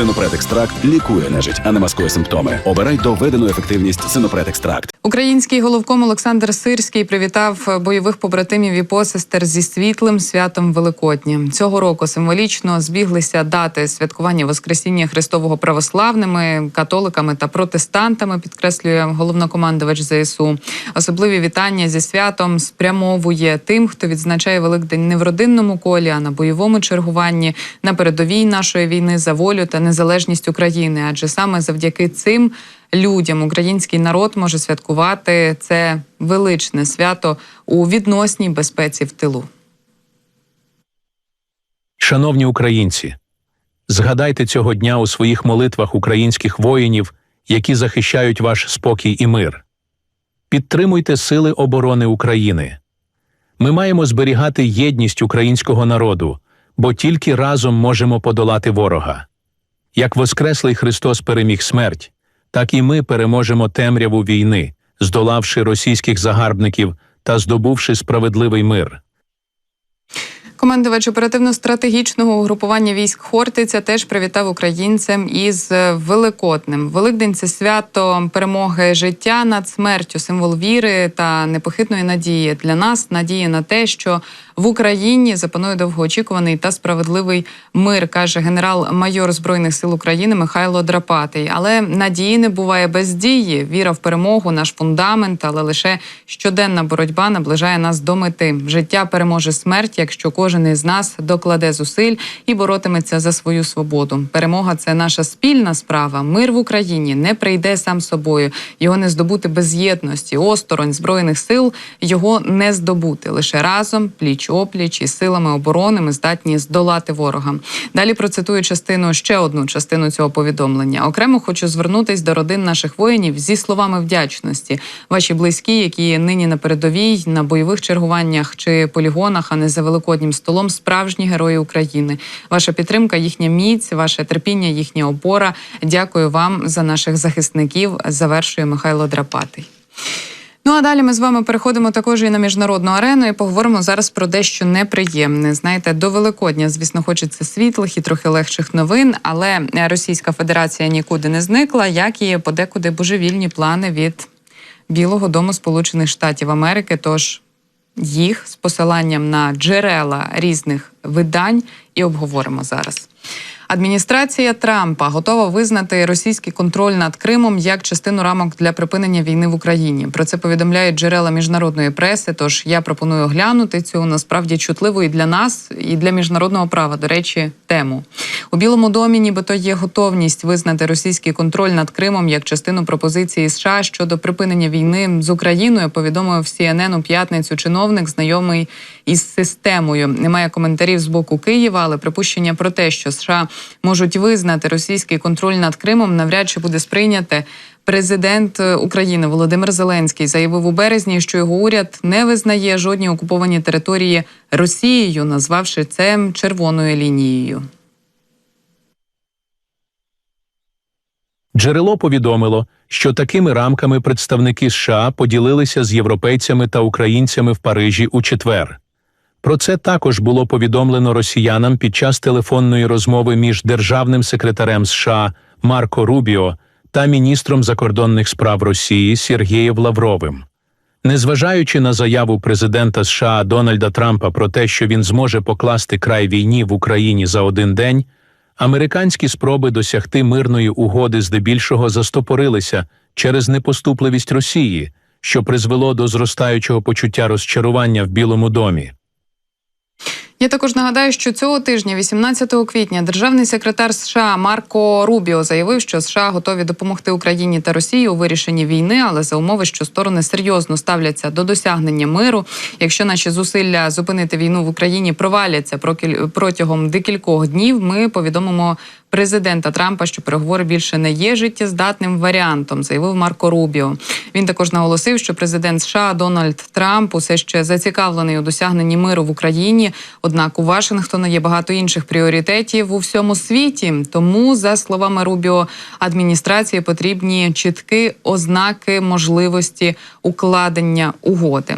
Синопред екстракт лікує нежить, а не маскує симптоми. Обирай доведену ефективність Синопред екстракт. Український головком Олександр Сирський привітав бойових побратимів і посестер зі світлим святом Великодня. Цього року символічно збіглися дати святкування Воскресіння Христового православними, католиками та протестантами. Підкреслює головнокомандувач ЗСУ. Особливі вітання зі святом спрямовує тим, хто відзначає Великдень не в родинному колі, а на бойовому чергуванні на передовій нашої війни за волю та незалежність України. Адже саме завдяки цим людям український народ може святкувати це величне свято у відносній безпеці в тилу. Шановні українці, згадайте цього дня у своїх молитвах українських воїнів, які захищають ваш спокій і мир. Підтримуйте Сили оборони України. Ми маємо зберігати єдність українського народу, бо тільки разом можемо подолати ворога. Як Воскреслий Христос переміг смерть, так і ми переможемо темряву війни, здолавши російських загарбників та здобувши справедливий мир. Командувач оперативно-стратегічного угрупування військ Хортиця теж привітав українцям із Великоднем. Великдень це свято перемоги життя над смертю, символ віри та непохитної надії для нас. Надії на те, що в Україні запанує довгоочікуваний та справедливий мир, каже генерал-майор збройних сил України Михайло Драпатий. Але надії не буває без дії. Віра в перемогу, наш фундамент, але лише щоденна боротьба наближає нас до мети. Життя переможе смерть, якщо кожен із нас докладе зусиль і боротиметься за свою свободу. Перемога це наша спільна справа. Мир в Україні не прийде сам собою. Його не здобути без єдності, осторонь збройних сил його не здобути лише разом, пліч опліч і силами оборони ми здатні здолати ворога. Далі процитую частину ще одну частину цього повідомлення. Окремо хочу звернутись до родин наших воїнів зі словами вдячності. Ваші близькі, які нині на передовій, на бойових чергуваннях чи полігонах, а не за великоднім столом, справжні герої України. Ваша підтримка, їхня міць, ваше терпіння, їхня опора. Дякую вам за наших захисників. Завершує Михайло Драпатий. Ну а далі ми з вами переходимо також і на міжнародну арену і поговоримо зараз про дещо неприємне. Знаєте, до Великодня, звісно, хочеться світлих і трохи легших новин, але Російська Федерація нікуди не зникла, як і подекуди божевільні плани від Білого Дому Сполучених Штатів Америки. Тож їх з посиланням на джерела різних видань і обговоримо зараз. Адміністрація Трампа готова визнати російський контроль над Кримом як частину рамок для припинення війни в Україні. Про це повідомляють джерела міжнародної преси. Тож я пропоную оглянути цю насправді чутливу і для нас, і для міжнародного права. До речі, тему у Білому домі, нібито є готовність визнати російський контроль над Кримом як частину пропозиції США щодо припинення війни з Україною. Повідомив CNN у п'ятницю чиновник, знайомий із системою. Немає коментарів з боку Києва, але припущення про те, що США можуть визнати російський контроль над Кримом, навряд чи буде сприйняте. Президент України Володимир Зеленський заявив у березні, що його уряд не визнає жодні окуповані території Росією, назвавши це червоною лінією. Джерело повідомило, що такими рамками представники США поділилися з європейцями та українцями в Парижі у четвер. Про це також було повідомлено росіянам під час телефонної розмови між державним секретарем США Марко Рубіо та міністром закордонних справ Росії Сергієм Лавровим. Незважаючи на заяву президента США Дональда Трампа про те, що він зможе покласти край війні в Україні за один день, американські спроби досягти мирної угоди здебільшого застопорилися через непоступливість Росії, що призвело до зростаючого почуття розчарування в Білому домі. Я також нагадаю, що цього тижня, 18 квітня, державний секретар США Марко Рубіо заявив, що США готові допомогти Україні та Росії у вирішенні війни, але за умови, що сторони серйозно ставляться до досягнення миру. Якщо наші зусилля зупинити війну в Україні проваляться протягом декількох днів, ми повідомимо президента Трампа, що переговори більше не є життєздатним варіантом, заявив Марко Рубіо. Він також наголосив, що президент США Дональд Трамп усе ще зацікавлений у досягненні миру в Україні. Однак у Вашингтона є багато інших пріоритетів у всьому світі. Тому, за словами Рубіо, адміністрації потрібні чіткі ознаки можливості укладення угоди.